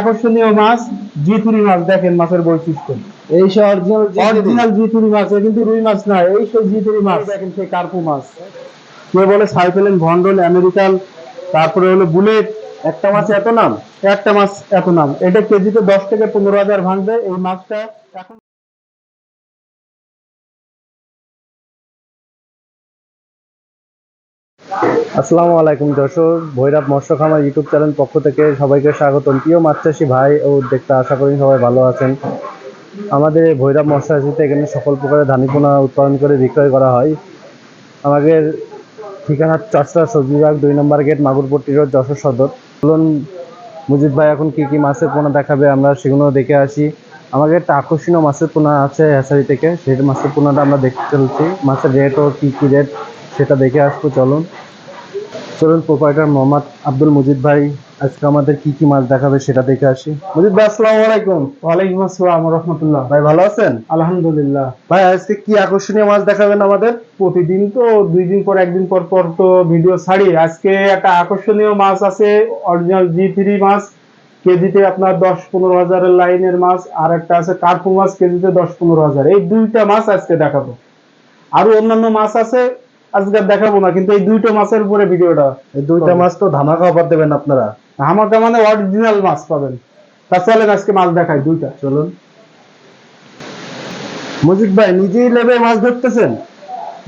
আকর্ষণীয় মাছ জিতুরি মাছ দেখেন মাছের বৈশিষ্ট্য। এই অরিজিনাল জিতুরি মাছ কিন্তু রুই মাছ না এই সেই জিতুরি মাছ। দেখেন সেই কার্পু মাছ। কে বলে? সাইফেলেন ভন্ডল আমেরিকান। তারপরে হলো বুলেট। একটা মাছ এত নাম? একটা মাছ এত নাম। এটা কেজিতে দশ থেকে পনেরো হাজার ভাঙবে। এই মাছটা এখন আসসালামু আলাইকুম দর্শক, ভৈরব মৎস্য খামার ইউটিউব চ্যানেল পক্ষ থেকে সবাইকে স্বাগতম। প্রিয় মাছ চাষি ভাই ও উদ্যোক্তা, আশা করি সবাই ভালো আছেন। আমাদের ভৈরব মৎস্য চাষিতে এখানে সকল প্রকারের ধানিপোনা উৎপাদন করে বিক্রয় করা হয়। আমাদের ঠিকানা চর্চা সবজি বিভাগ দুই নম্বর গেট, মাগুরপট্টি রোড, যশোর সদর। বলুন মুজিব ভাই এখন কি কি মাছের পোনা দেখাবে আমরা সেগুলো দেখে আসি। আমাদের একটা আকর্ষণীয় মাছের পোনা আছে হ্যাসারি থেকে, সেই মাছের পোনাটা আমরা দেখতে চলছি। মাছের রেট ও কি কি রেট, সেটা দেখে আসব, চলুন। চলুন প্রোপাইটার মোহাম্মদ আব্দুল মুজিদ ভাই আজকে আমাদের কি কি মাছ দেখাবে সেটা দেখে আসি। মুজিদ ভাই আসসালামু আলাইকুম। ওয়ালাইকুম আসসালাম রহমতুল্লাহ। ভাই ভালো আছেন? আলহামদুলিল্লাহ। ভাই আজকে কি আকর্ষণীয় মাছ দেখাবেন আমাদের? প্রতিদিন তো দুই দিন পর একদিন পর পর তো ভিডিও ছাড়ি। আজকে একটা আকর্ষণীয় মাছ আছে অরিজিনাল জি থ্রি মাছ কেজিতে আপনার দশ পনেরো হাজারের লাইনের মাছ আর একটা আছে কার্পু মাছ কেজিতে দশ পনেরো হাজার। এই দুইটা মাছ আজকে দেখাবো। আরও অন্যান্য মাছ আছে আজকে দেখাবো না কিন্তু এই দুইটা মাছের উপরে ভিডিওটা। এই দুইটা মাছ তো ধামাকা অফার দেবেন আপনারা। আমাকে মানে অরিজিনাল মাছ পাবেন। তা চলেন আজকে মাছ দেখাই দুইটা। চলুন। মুজিদ ভাই নিজেই লেবে মাছ ধরতেছেন?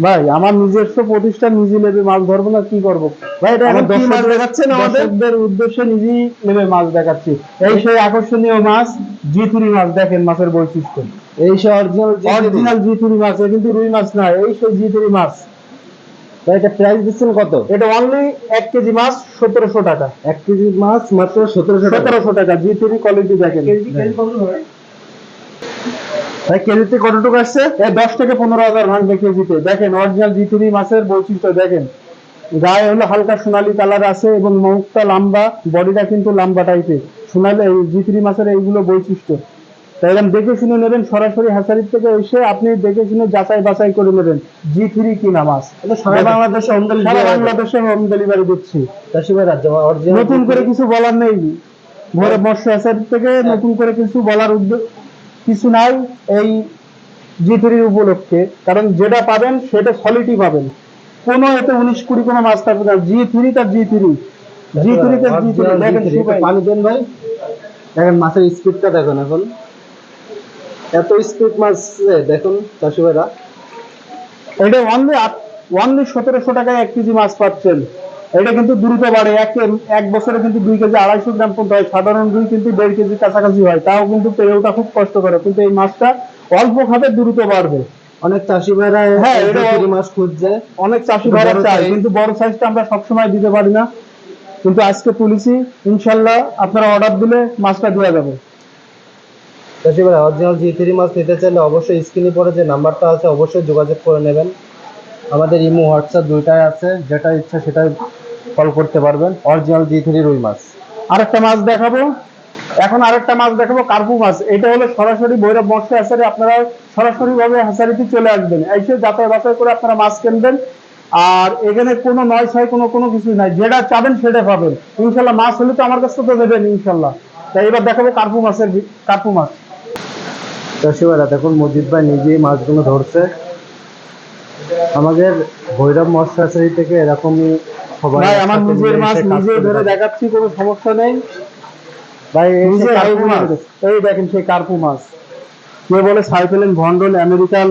ভাই আমার নিজস্ব প্রতিষ্ঠান নিজে নেবে মাছ ধরবো না কি করব? ভাই এটা এখন কি মাছ দেখাচ্ছেন আমাদের? উদ্দেশ্যে নিজেই নেমে মাছ দেখাচ্ছি। এই সেই আকর্ষণীয় মাছ জিতুরি মাছ দেখেন মাছের বৈশিষ্ট্য। এই সে অরিজিনাল অরিজিনাল মাছ কিন্তু রুই মাছ না এই সেই জিতুরি মাছ। এটা প্রাইস দিচ্ছেন কত? এটা অনলি এক কেজি মাছ সতেরোশো টাকা। এক কেজি মাছ মাত্র সতেরোশো সতেরোশো টাকা জিতুরি কোয়ালিটি দেখেন। ভাই কেজিতে কতটুকু আসছে? দশ থেকে পনেরো হাজার ভাঙবে কেজিতে। দেখেন অরিজিনাল জিতুরি মাছের বৈশিষ্ট্য দেখেন। গায়ে হলো হালকা সোনালী কালার আছে এবং মুখটা লম্বা বডিটা কিন্তু লম্বা টাইপের সোনালি এই জিতুরি মাছের এইগুলো বৈশিষ্ট্য। তাই এরকম দেখে শুনে নেবেন সরাসরি হাসারির থেকে এসে আপনি দেখে শুনে যাচাই বাছাই করে নেবেন জি থ্রি কিনা মাছ সারা বাংলাদেশে হোম সারা ডেলিভারি বাংলাদেশে হোম ডেলিভারি দিচ্ছি। নতুন করে কিছু বলার নেই। ভোরে মৎস্য হাসারি থেকে নতুন করে কিছু বলার উদ্যোগ কিছু নাই এই জি থ্রির উপলক্ষে। কারণ যেটা পাবেন সেটা সলিডই পাবেন। কোনো এতে উনিশ কুড়ি কোনো মাছ থাকবে না। জি থ্রি তার জি থ্রি। জি থ্রি তার জি থ্রি। দেখেন। পানি দেন ভাই। দেখেন মাছের স্পিডটা দেখেন এখন। এত স্পিড মাছ দেখুন চাষি ভাইরা এটা অনলি অনলি সতেরোশো টাকায় এক কেজি মাছ পাচ্ছেন। এটা কিন্তু দ্রুত বাড়ে এক এক বছরে কিন্তু দুই কেজি আড়াইশো গ্রাম পর্যন্ত হয়। সাধারণ দুই কিন্তু দেড় কেজি কাছাকাছি হয়। তাও কিন্তু পেয়ে ওঠা খুব কষ্ট করে কিন্তু এই মাছটা অল্প খাবে দ্রুত বাড়বে। অনেক চাষি ভাইরা হ্যাঁ, এটা- মাছ খুঁজছে। অনেক চাষি ভাইরা চায় কিন্তু বড় সাইজটা আমরা সবসময় দিতে পারি না। কিন্তু আজকে তুলেছি ইনশাল্লাহ আপনারা অর্ডার দিলে মাছটা দেওয়া যাবে। চাষি অরিজিনাল জি থ্রি মাছ নিতে চাইলে অবশ্যই স্ক্রিনে পরে যে নাম্বারটা আছে, অবশ্যই যোগাযোগ করে নেবেন। আমাদের ইমো, হোয়াটসঅ্যাপ দুইটাই আছে, যেটা ইচ্ছা সেটাই কল করতে পারবেন। অরিজিনাল জি থ্রি রুই মাছ। আরেকটা মাছ দেখাবো। এখন আরেকটা মাছ দেখাবো, কার্পু মাছ। এটা হলো সরাসরি ভৈরব মৎস্য হাসারি। আপনারা সরাসরি ভাবে হাসারিতে চলে আসবেন। এসে যাচাই বাছাই করে আপনারা মাছ কিনবেন। আর এখানে কোনো নয় ছয়, কোনো কোনো কিছুই নাই। যেটা চাবেন সেটা পাবেন। ইনশাল্লাহ মাছ হলে তো আমার কাছে তো দেবেন, ইনশাল্লাহ। তাই এবার দেখাবো কার্পু মাছের কার্পু মাছ। চাষি ভাইরা দেখুন মজিদ ভাই নিজেই মাছগুলো ধরছে। আমাদের ভৈরব মৎস্য হাসারি থেকে এরকমই সবাই ভাই আমার নিজের মাছ নিজে ধরে দেখাচ্ছি কোনো সমস্যা নেই। ভাই এই দেখেন সেই কার্পু মাছ। কে বলে সাইফেলেন ভন্ডল আমেরিকান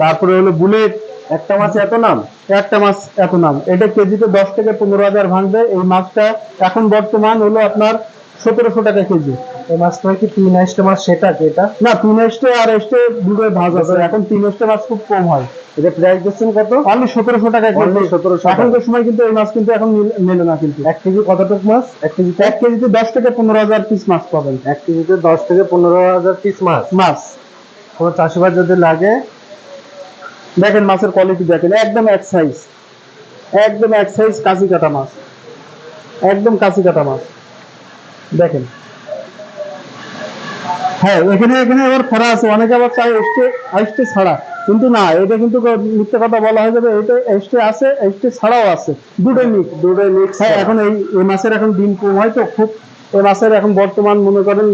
তারপরে হলো বুলেট। একটা মাছ এত নাম একটা মাছ এত নাম। এটা কেজিতে দশ থেকে পনেরো হাজার ভাঙবে। এই মাছটা এখন বর্তমান হলো আপনার সতেরোশো টাকা কেজি। এই তিন মাছ সেটা এটা? না তিন আর এস্টে দুটোই ভাগ আছে এখন তিন মাছ খুব কম হয়। এটা প্রাইস দিচ্ছেন কত? অনলি সতেরোশো টাকা কেজি Only 1700 এখনকার সময় কিন্তু এই মাছ কিন্তু এখন মেলে না কিন্তু। এক কেজি কতটুক মাছ? এক কেজিতে এক কেজিতে দশ থেকে পনেরো হাজার পিস মাছ পাবেন। এক কেজিতে দশ থেকে পনেরো হাজার পিস মাছ? মাছ। কোনো চাষিবাদ যদি লাগে? দেখেন মাছের কোয়ালিটি দেখেন একদম এক সাইজ একদম এক সাইজ কাঁচি কাটা মাছ। একদম কাঁচি কাটা মাছ। দেখেন। হ্যাঁ এখানে এখানে আবার খরা আছে অনেকে আবার চাই এসটে এসটে ছাড়া। কিন্তু না এটা কিন্তু মিথ্যে কথা বলা হয়ে যাবে এটা এসটে আছে এসটে ছাড়াও আছে। দুটোই মিক্স দুটোই মিক্স হ্যাঁ এখন এই এই মাছের এখন ডিম কম হয় তো খুব এই মাছের এখন বর্তমান মনে করেন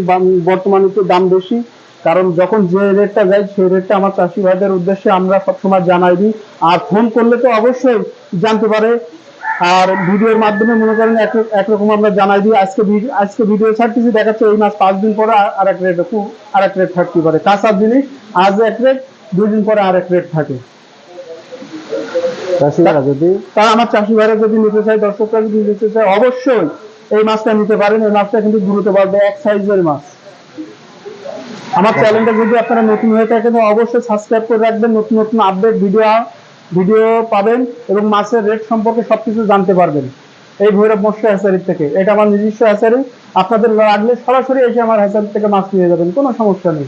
বর্তমান একটু দাম বেশি। কারণ যখন যে রেটটা যায় সেই রেটটা আমার চাষি ভাইদের উদ্দেশ্যে আমরা সবসময় জানাই দিই। আর ফোন করলে তো অবশ্যই জানতে পারে আর ভিডিওর মাধ্যমে মনে করেন একরকম আমরা জানাই দিই আজকে আজকে ভিডিও ছাড়তেছি দেখাচ্ছে এই মাস পাঁচ দিন পরে আর এক রেট আর এক রেট থাকতে পারে। কাঁচার জিনিস আজ এক রেট দুই দিন পরে আর এক রেট থাকে। যদি তা আমার যদি নিতে চায় দর্শকরা যদি নিতে চায় অবশ্যই এই মাছটা নিতে পারেন। এই মাছটা কিন্তু দ্রুত বাড়বে এক সাইজের মাছ আমার চ্যানেলটা যদি আপনারা নতুন হয়ে থাকেন অবশ্যই সাবস্ক্রাইব করে রাখবেন। নতুন নতুন আপডেট ভিডিও ভিডিও পাবেন এবং মাছের রেট সম্পর্কে সবকিছু জানতে পারবেন। এই ভৈরব মৎস্য হ্যাচারির থেকে। এটা আমার নিজস্ব হ্যাচারি আপনাদের লাগলে সরাসরি এসে আমার হ্যাচারি থেকে মাছ নিয়ে যাবেন। কোনো সমস্যা নেই।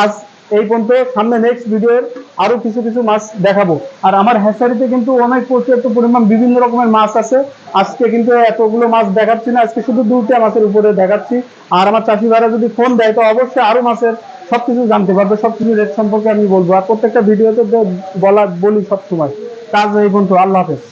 আজ এই পর্যন্ত। সামনে নেক্সট ভিডিওর আরও কিছু কিছু মাছ দেখাবো। আর আমার হ্যাচারিতে কিন্তু অনেক পর্যাপ্ত পরিমাণ বিভিন্ন রকমের মাছ আছে। আজকে কিন্তু এতগুলো মাছ দেখাচ্ছি না। আজকে শুধু দুটা মাছের উপরে দেখাচ্ছি। আর আমার চাষি যদি ফোন দেয়, তো অবশ্যই আরও মাছের সবকিছু জানতে পারবে, সবকিছু রেট সম্পর্কে আমি বলব। আর প্রত্যেকটা ভিডিওতে বলা বলি সবসময়। কাজ এই বন্ধু, আল্লাহ হাফেজ।